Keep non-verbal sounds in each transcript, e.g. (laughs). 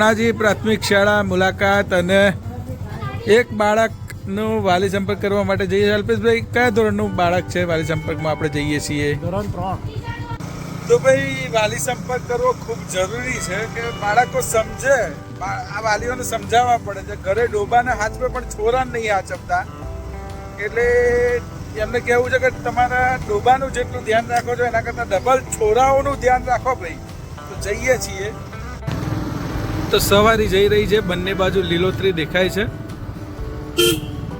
અણાજી પ્રાથમિક શાળા મુલાકાત અને એક બાળકનો વાલી સંપર્ક કરવા માટે જઈએ અલ્પેશભાઈ કયા ધોરણનું બાળક છે વાલી સંપર્કમાં આપણે જઈએ છીએ? ધોરણ ત્રણ. તો ભાઈ વાલી સંપર્ક કરવો ખૂબ જરૂરી છે કે બાળકો સમજે. આ વાલીઓને સમજાવવા પડે છે. ઘરે ડોબાના હાથ પર પણ છોરાને નહીં આચમતા. એટલે એમને કહેવું છે કે તમારા ડોબાનું જેટલું ધ્યાન રાખો છો એના કરતાં ડબલ છોરાઓનું ધ્યાન રાખો ભાઈ. તો જઈએ છીએ. તો સવારી જઈ રહી છે. બંને બાજુ લીલોતરી દેખાય છે.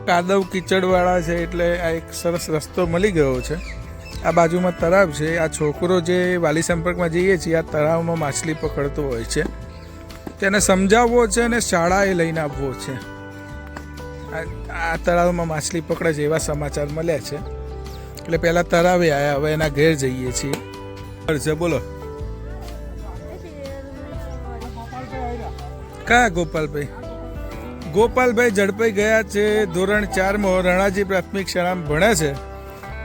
કાદવ કીચડવાળા છે એટલે આ એક સરસ રસ્તો મળી ગયો છે. આ બાજુમાં તળાવ છે. આ છોકરો જે વાલી સંપર્કમાં જઈએ છીએ, આ તળાવમાં માછલી પકડતો હોય છે. તેને સમજાવવો છે અને શાળાએ લઈને આવવો છે. આ- તળાવમાં માછલી પકડે છે એવા સમાચાર મળ્યા છે. એટલે પહેલાં તળાવે આવ્યા હવે એના ઘેર જઈએ છીએ. છે બોલો. કયા ગોપાલભાઈ? ગોપાલભાઈ ઝડપાઈ ગયા છે. ધોરણ ચારમાં રણાજી પ્રાથમિક શાળામાં ભણે છે.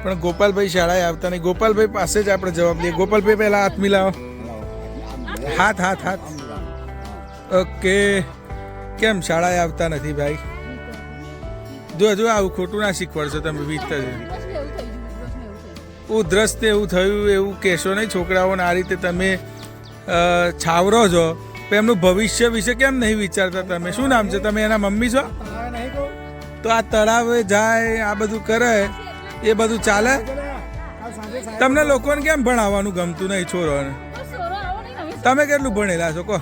પણ ગોપાલભાઈ શાળાએ આવતા નહીં. ગોપાલભાઈ પાસે જ આપણે જવાબ દઈએ ગોપાલભાઈ, પહેલાં હાથ મિલાવો. હાથ હાથ હાથ. ઓકે. કેમ શાળાએ આવતા નથી ભાઈ? જો જો, આવું ખોટું ના શીખવાડશો તમે, વીતતા છે ઉધરસ એવું થયું, એવું કહેશો નહીં, છોકરાઓને આ રીતે તમે છાવરો છો. તો એમનું ભવિષ્ય વિશે કેમ નહીં વિચારતા તમે? શું નામ છે? તમે એના મમ્મી છો? તો આ તળાવે જાય આ બધું કરે એ બધું ચાલે? તમને લોકોને કેમ ભણાવવાનું ગમતું નહીં છોરોને? તમે કેટલું ભણેલા છો? કહો.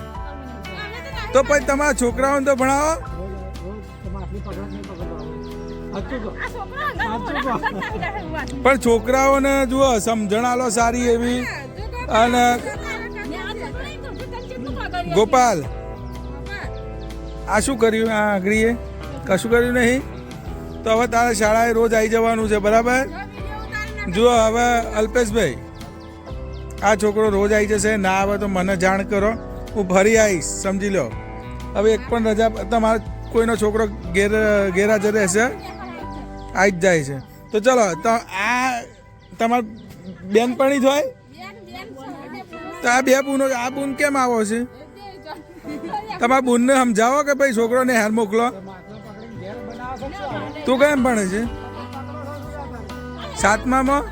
તો પછી તમારા છોકરાઓને તો ભણાવો. પણ છોકરાઓને જુઓ સમજણ આલો સારી એવી. અને ગોપાલ. આ શું કર્યું? આ આંગળીએ? કશું કર્યું નહીં? તો હવે તારે શાળાએ રોજ આવી જવાનું છે બરાબર? જુઓ હવે અલ્પેશભાઈ. આ છોકરો રોજ આવી જશે ના આવે તો મને જાણ કરો. હું ફરી આવીશ સમજી લો. હવે એક પણ રજા તમારા કોઈનો છોકરો ગેર ગેરહાજર રહેશે? આવી જ જાય છે. તો ચલો તો આ તમાર બેનપણી થાય તો આ બે બૂનો આ બૂન કેમ આવો છે? તમારા બૂનને સમજાવો કે ભાઈ છોકરોને હાર મોકલો? તું કેમ ભણે છે? સાતમામાં?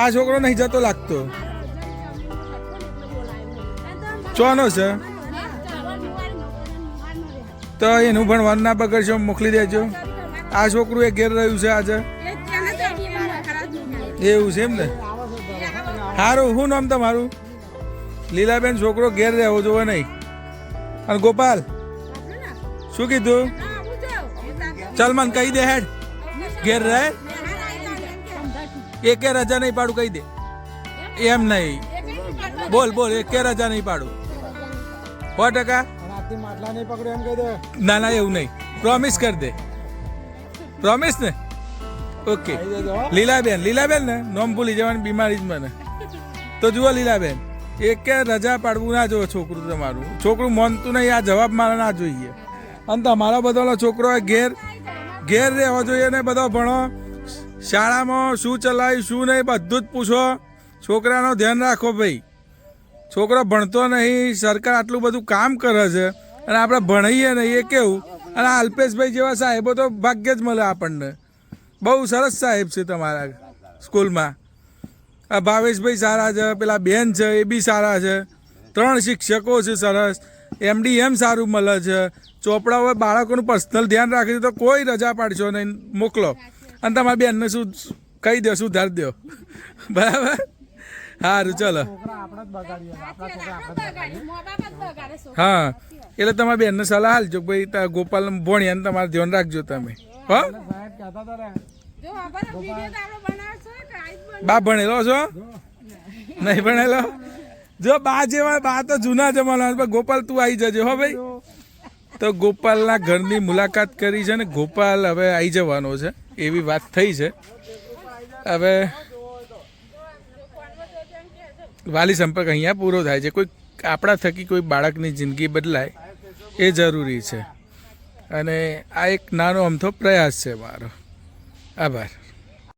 આ છોકરો નહીં જતો લાગતો. ચોનો છે? તો એનું ભણવાનું ના બગડશો મોકલી દેજો. આ છોકરું એ ઘેર રહ્યું છે આજે. એવું છે એમ ને સારું શું નામ તમારું? લીલાબેન છોકરો ઘેર રહેવો જોવે નહીં. અને ગોપાલ શું કીધું? ચાલ મને કહી દે હેડ. ઘેર રહે? એકે રજા નહીં પાડું કહી દે. એમ નહીં. બોલ બોલ એકે રજા નહીં પાડું. સો ટકા? ના ના એવું નહીં. પ્રોમિસ કરી દે. પ્રોમિસ ને? ઓકે. લીલાબેન લીલાબેન ને? નોમ ભૂલી જવાની બીમારી જ મને. તો જુઓ લીલાબેન. કે રજા પાડવું ના જોવે છોકરું તમારું. છોકરું માનતું નહીં, આ જવાબ મારે ના જોઈએ. અને તમારો બધો છોકરો ઘેર ઘેર રહેવો જોઈએ ને બધો ભણો. શાળામાં શું ચલાવ્યું શું નહીં, બધું જ પૂછો. છોકરાનો ધ્યાન રાખો ભાઈ. છોકરો ભણતો નહીં, સરકાર આટલું બધું કામ કરે છે. અને આપણે ભણીએ નહીં, એ કેવું? અને અલ્પેશભાઈ જેવા સાહેબો તો ભાગ્ય જ મળે આપણને. બહુ સરસ સાહેબ છે તમારા સ્કૂલમાં. આ ભાવેશભાઈ સારા છે પેલા બેન છે એ બી સારા છે. ત્રણ શિક્ષકો છે સરસ. એમડી એમ સારું મળે છે. ચોપડા હોય બાળકોનું પર્સનલ ધ્યાન રાખે છે તો કોઈ રજા પાડશો નહીં. મોકલો. અને તમારા બેનને શું કહી દો સુધાર દો. (laughs) બરાબર? સારું ચલો. છોકરા આપણે જ બગાડીએ આપણા છોકરા આપણે જ બગાડીએ હા એટલે તમારા બેનને સલાહ હાલજો ભાઈ તા ગોપાલ ભણ્યા તમારે ધ્યાન રાખજો તમે. હો અને સાહેબ કહેતા હતા રે બા ભણેલો છો? નહીં ભણેલો? જો બા જેવા, બા તો જૂના જમાના ગોપાલ તું આવી જજે, હો ભાઈ. તો ગોપાલના ઘરની મુલાકાત કરી છે ને ગોપાલ હવે આવી જવાનો છે, એવી વાત થઈ છે. હવે વાલી સંપર્ક અહીંયા પૂરો થાય છે. કોઈ આપણા થકી કોઈ બાળકની જિંદગી બદલાય એ જરૂરી છે. અને આ એક નાનો અમથો પ્રયાસ છે મારો. આભાર.